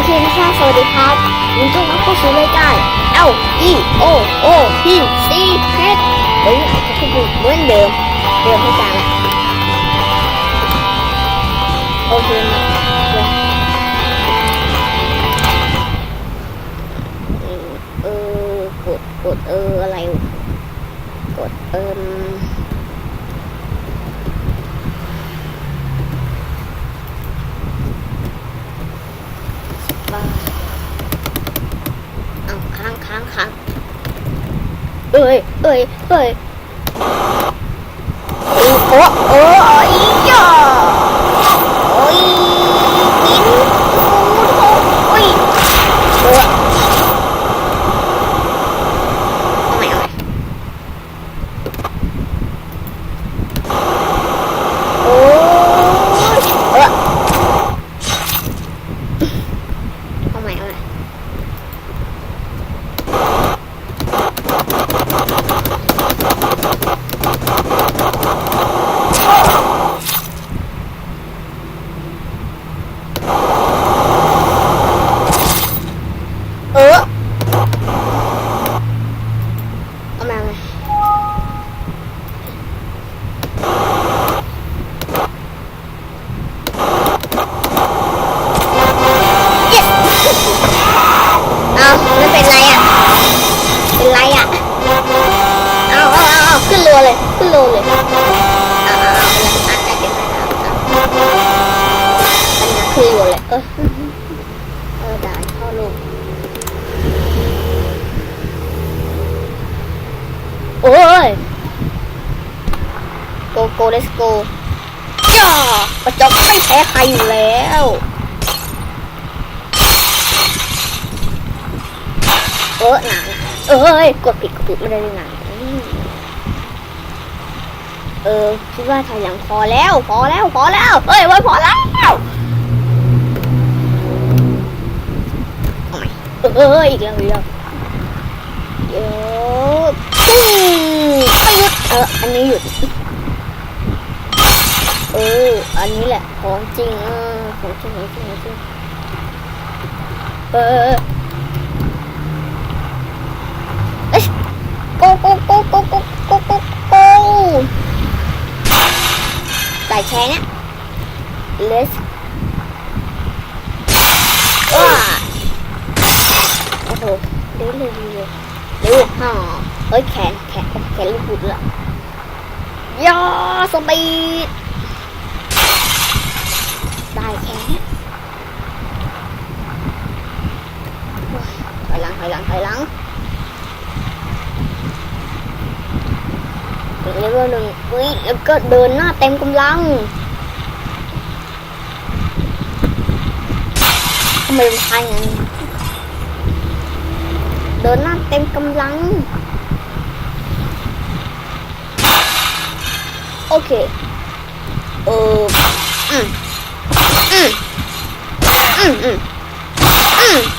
อเคนะคะสวัสดีครับยินดีต้อนรับเข้าสู่รายการ L E O O P C H เฮ้ยจะพูดเหมือนเดิมเดิมให้จางแหละโอเคมาเออกดกดเอออะไรกดเอิมบ้าเอาค้างครับ เอ้ย เอ้ย เอ้ยโอ้โอ้โอ้ยย่าโอ้ยกินโอ้ยโอ้ยเอาใหม่เอาใหม่โอ้ยเออเอาใหม่เอาใหม่ เออเอามาเลยเอาไม่เป็นไรอะ เป็นไรอะ เอาเอาเอา เอาขึ้นรัวเลยขึ้นรัวเลยเอาเอาเอาเป็นไรอันได้เป็นไรเอาเอาอันนี้ขึ้นรัวเลยเออเออด่านเข้าลูกโอ้ยโกโก้ let's go ย่ากระจกไม่แพ้ใครอยู่แล้วเออหนาเอ้ย กดผิดกดผิดไม่ได้หนา อืมเออคิดว่าถอยหลังพอแล้ว พอแล้วพอแล้วเฮ้ยว้ยพอแล้วเอออีกแล้วอีกแล้วเดี๋ยวปุ้งไม่หยุดเอออันนี้หยุดเอออันนี้แหละของจริงเออของจริงของจริงของจริงเออเอ้โกโกโกโกโกโกโก โกไก่แช่เนี่ย let's ว้าโอ้โหเร็วเร็วเร็วเร็วฮ่าเอ้ยแขนแขนแขนลูกบุดละย่าสปีดได้แค่เนี้ยโอ้ยถอยหลังถอยหลังถอยหลัง Dia belum kuih dekat dona tem kumlang. Belum hanya. Dona tem kumlang. Okay. Oh. Uh, mm. Mm. Mm. Mm. Mm.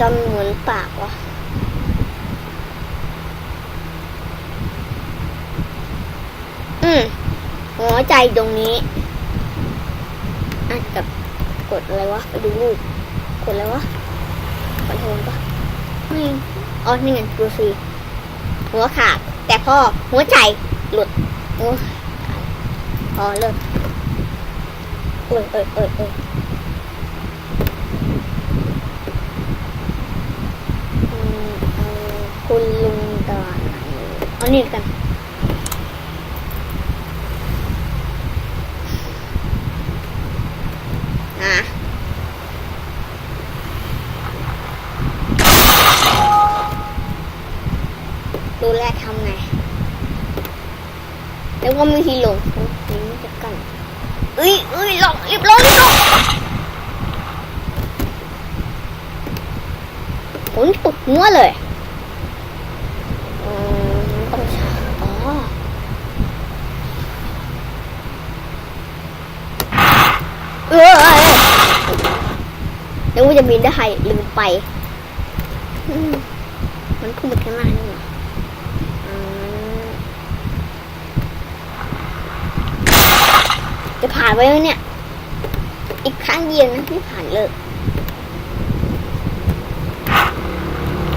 จนเหมือนปากวะอืมหัวใจตรงนี้อาจจะกดอะไรวะ ไปดูรูป กดอะไรวะคอนโทรลปะนี่อ๋อนี่ไงตัวซีหัวขาด แต่พ่อหัวใจหลุดโอ้ยพอเลิกเอ้เอ้เอ้ยเอ้ย คุณลุงตาไหนเอานี่กันอะดูแลทำไง แล้วก็มีทีลงนี่จะกันเอ้ยเอ้ยหลอกรีบลงรีบลง นตกหัวเลยอต้องใช้อ๋อเออเออเออนึกว่าจะบินได้ลืมไป มันคู่มันข้างหน้านี่หว่าอืมจะผ่านไปไหมเนี่ย อีกครั้งเดียวนะไม่ผ่านเลย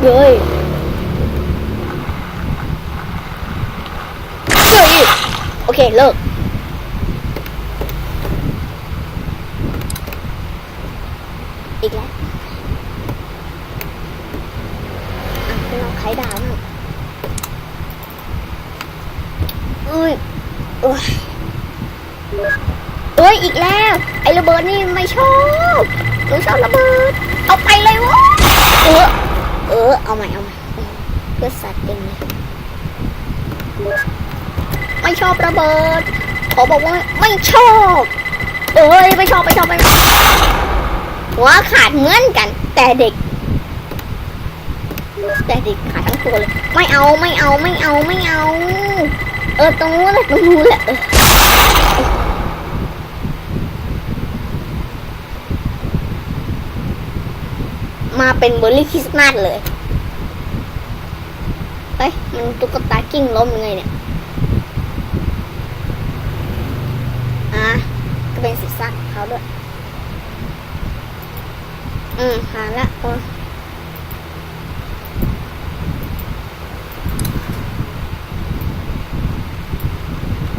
เฮ้ยเฮ้ยโอเค เลิกอีกแล้วอะเป็นองไข่ดาวมั่งเอ้ยโอ้ยเอ้ย อีกแล้ว ไอ้ระเบิดนี่ไม่ชอบหนูชอบระเบิด เอาไปเลยวะเออ เออ เอาใหม่เอาใหม่เพื่อสัตว์เองเลยไม่ชอบระเบิด ขอบอกว่าไม่ชอบเอ้ยไม่ชอบไม่ชอบไม่ชอบหัวขาดเหมือนกัน แต่เด็ก แต่เด็กขาดทั้งตัวเลย ไม่เอาไม่เอาไม่เอาไม่เอา เออตรงนู้นแหละตรงนู้นแหละเออ มาเป็นเบอร์รี่คริสต์มาสเลยเฮ้ยมันตุ๊กตากิ้งล้มยังไงเนี่ย อะ ก็เป็นสีสักเขาด้วย อืม หาละโอ้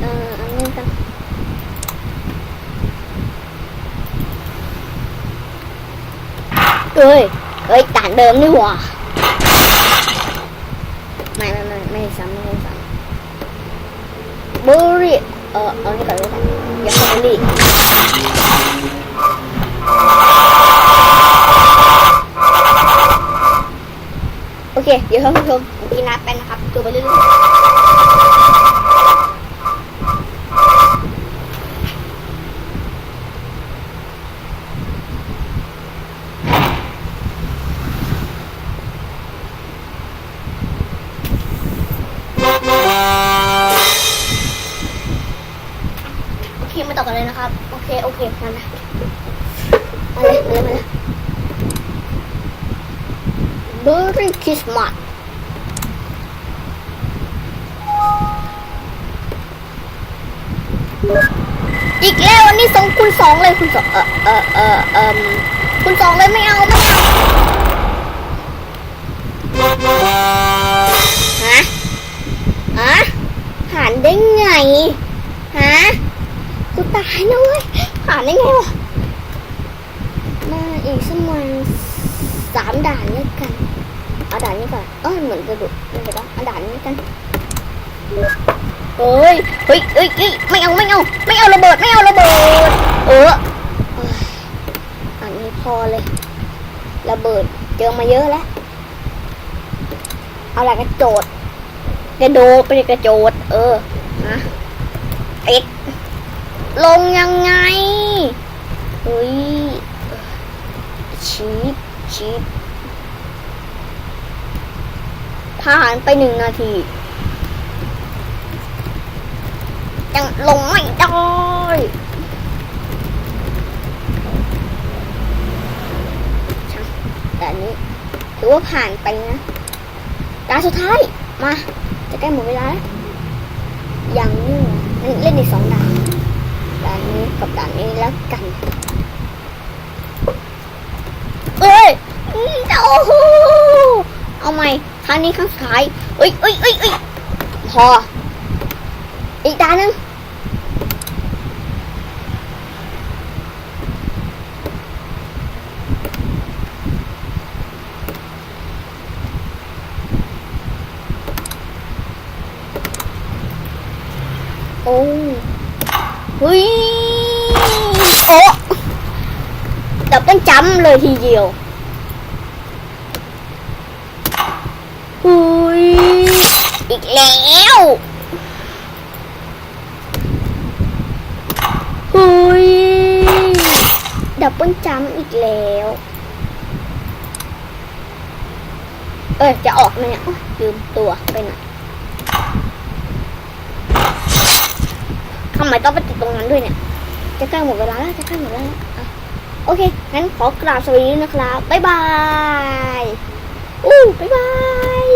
เอออันนี้กัน เอ้ยด่านเดิมนี่หว่าไม่ไม่ไม่ไม่ได้ซ้ำไม่ซ้ำบูรีเออเอานี่ก่อนเลยกันอย่าเข้าบูรีโอเค เดี๋ยวท่านผู้ชมผมกินน้ำไปนะครับตัวไปเรื่อย เลยนะครับ โอเค โอเคมาเลยมาเลยมาเลยมาเลยเบอร์รี่คริสมาอีกแล้วอันนี้ส่งคุณสองเลยคุณสองเออเออเออเอมคุณสองเลยไม่เอาไม่เอาฮะฮะผ่านได้ไง กูตายนะเว้ยผ่านได้ไงวะมาอีกสักวันสามด่านแล้วกันเอาด่านนี้ก่อนเอ้ยเหมือนจะดุไม่เป็นไรเอาด่านนี้กันเฮ้ยเฮ้ยเฮ้ยเฮ้ยไม่เอาไม่เอาไม่เอาระเบิดไม่เอาระเบิด เอออันนี้พอเลย ระเบิดเจอมาเยอะแล้วเอาอะไรกระโจดกระโดดไปกระโจดเออฮะเอ็ด ลงยังไงเฮ้ยชีดชีดผ่านไปหนึ่งนาทียังลงไม่ได้ช่างแต่นี้ถือว่าผ่านไปนะด่าสุดท้าย มา จะใกล้หมดเวลาแล้วยังนี่เล่นอีกสองดาน ด่านนี้กับด่านนี้แล้วกัน เอ้ยอืมโอ้โหเอาใหม่ครั้งนี้ครั้งสุดท้ายเอ้ยเอ้ยเอ้ยเอ้ยพออีกด่านหนึง โอ้เฮ้ยโอ้ ดับต้องจำเลยทีเดียวเฮ้ยอีกแล้วเฮ้ยดับเบิลจัมอีกแล้ว เออจะออกไหมเนี่ยยืมตัวไปหน่อยทำไมต้องไปติดตรงนั้นด้วยเนี่ย จะใกล้หมดเวลาแล้วจะใกล้หมดเวลาแล้ว โอเค งั้นขอกราบสวัสดีนะครับ บ๊ายบาย อู้บ๊ายบาย